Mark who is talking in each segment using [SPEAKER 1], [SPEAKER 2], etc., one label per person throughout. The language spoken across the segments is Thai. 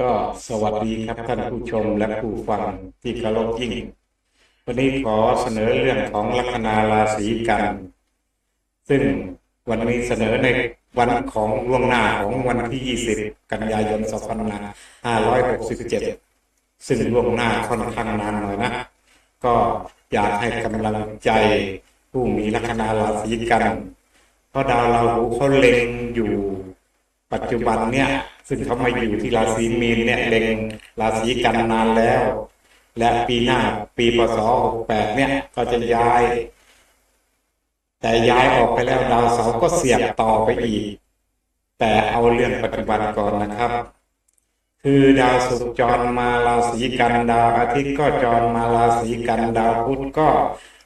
[SPEAKER 1] ก็สวัสดีครับท่านผู้ชมและผู้ฟังที่เคารพยิ่ง วันนี้ขอเสนอเรื่องของลัคนาราศีกัน ซึ่งวันนี้เสนอในวันของล่วงหน้าของวันที่ 20 กันยายน 2567 ซึ่งล่วงหน้าค่อนข้างนานหน่อยนะ ก็อยากให้กำลังใจผู้มีลัคนาราศีกัน เพราะดาวราหูเขาเล็งอยู่ ปัจจุบันเนี่ย ซึ่งเขามาอยู่ที่ราศีมีนเนี่ยเล็งราศีกันนานแล้ว และปีหน้าปีพศ68เนี่ย ก็จะย้าย แต่ย้ายออกไปแล้วดาวเสาร์ก็เสียบต่อไปอีก แต่เอาเรื่องปัจจุบันก่อนนะครับ คือดาวศุกร์จรมาราศีกันดาวอาทิตย์ก็จรมาราศีกันดาวพุธก็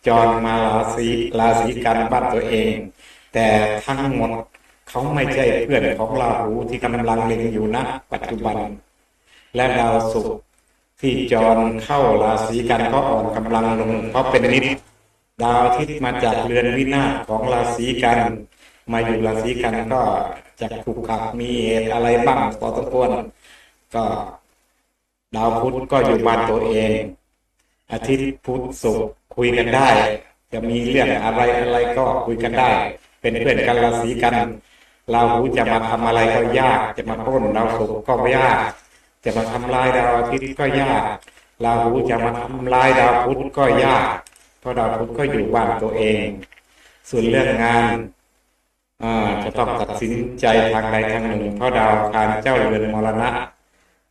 [SPEAKER 1] จรมาราศีราศีกันบ้านตัวเอง แต่ทั้งหมด เขาไม่ใช่เพื่อนของราหูที่กำลังเล็งอยู่นะปัจจุบัน และดาวศุกร์ที่จรเข้าราศีกันก็อ่อนกำลังลง เพราะเป็นนิดดาวอาทิตย์มาจากเรือนวินาศของราศีกัน มาอยู่ราศีกันก็จะขุกขักมีเหตุอะไรบ้างพอสมควรก็ดาวพุธก็อยู่บ้านตัวเอง อาทิตย์พุธศุกร์คุยกันได้ จะมีเรื่องอะไรอะไรก็คุยกันได้ เป็นเพื่อนกันราศีกัน ราหูจะมาทำอะไรก็ยาก จะมาปล้นดาวศุกร์ก็ยาก จะมาทำลายดาวอาทิตย์ก็ยากราหูจะมาทำลายดาวพุธก็ยาก เพราะดาวพุธก็อยู่บ้านตัวเอง ส่วนเรื่องงานจะต้องตัดสินใจทางใดทางหนึ่ง เพราะดาวอังคารเจ้าเรือนมรณะ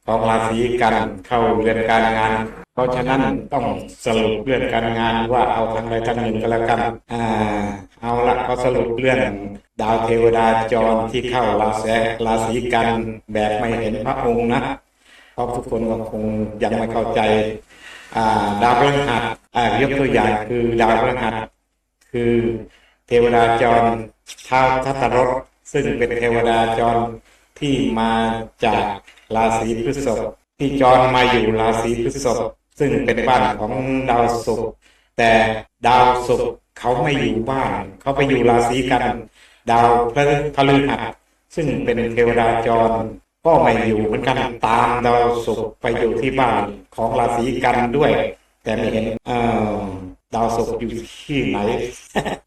[SPEAKER 1] ของราศีกันเข้าเรือนการงาน เพราะฉะนั้นต้องสรุปเรื่องการงานว่าเอาทางใดทางหนึ่งก็แล้วกันอ่าเอาละก็สรุปเรื่องดาวเทวดาจรที่เข้าราศีราศีกันแบบไม่เห็นพระองค์นะเพราะทุกคนก็คงยังไม่เข้าใจดาวพฤหัสอ่ายกตัวอย่างคือดาวพฤหัสคือเทวดาจรท้าวทัตตรสซึ่งเป็นเทวดาจรที่มาจากราศีพฤษภที่จรมาอยู่ราศีพฤษภ ซึ่งเป็นบ้านของดาวศุกร์แต่ดาวศุกร์เขาไม่อยู่บ้าน เขาไปอยู่ราศีกัน ดาวพฤพฤหัสซึ่งเป็นเทวดาจร ก็ไม่อยู่เหมือนกันตามดาวศุกร์ไปอยู่ที่บ้านของราศีกันด้วย แต่ไม่เห็นดาวศุกร์อยู่ที่ไหน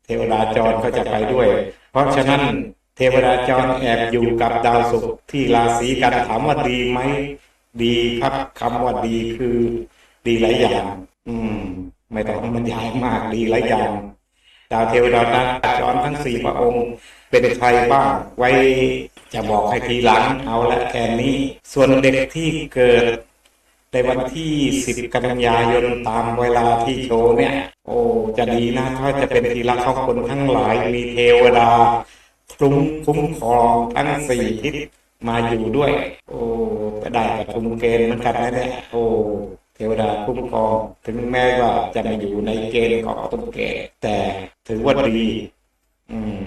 [SPEAKER 1] เทวดาจรก็จะไปด้วย เพราะฉะนั้นเทวดาจรแอบอยู่กับดาวศุกร์ที่ราศีกันถามว่าดีไหมดีครับคำว่าดีคือ ดีหลายอย่าง อืม ไม่ต้องบรรยายมากดีหลายอย่างดาวเทวดาจรทั้งสี่พระองค์ เป็นใครบ้าง ไว้จะบอกให้ทีหลังเอาละแค่นี้ ส่วนเด็กที่เกิด ในวันที่สิบกันยายนตามเวลาที่โชว์เนี่ย โอ้จะดีนะถ้าจะเป็นทีละเขาคนทั้งหลายมีเทวดาคุ้มคุ้มครองทั้งสี่ทิศมาอยู่ด้วย โอ้ก็ได้กับทุมเกณฑ์เหมือนกันนะเนี่ยโอ้ วดาคุ้มครองถึงแม้ว่าจะไม่อยู่ในเกณฑ์ของทุมแก่แต่ถือว่าดี อืม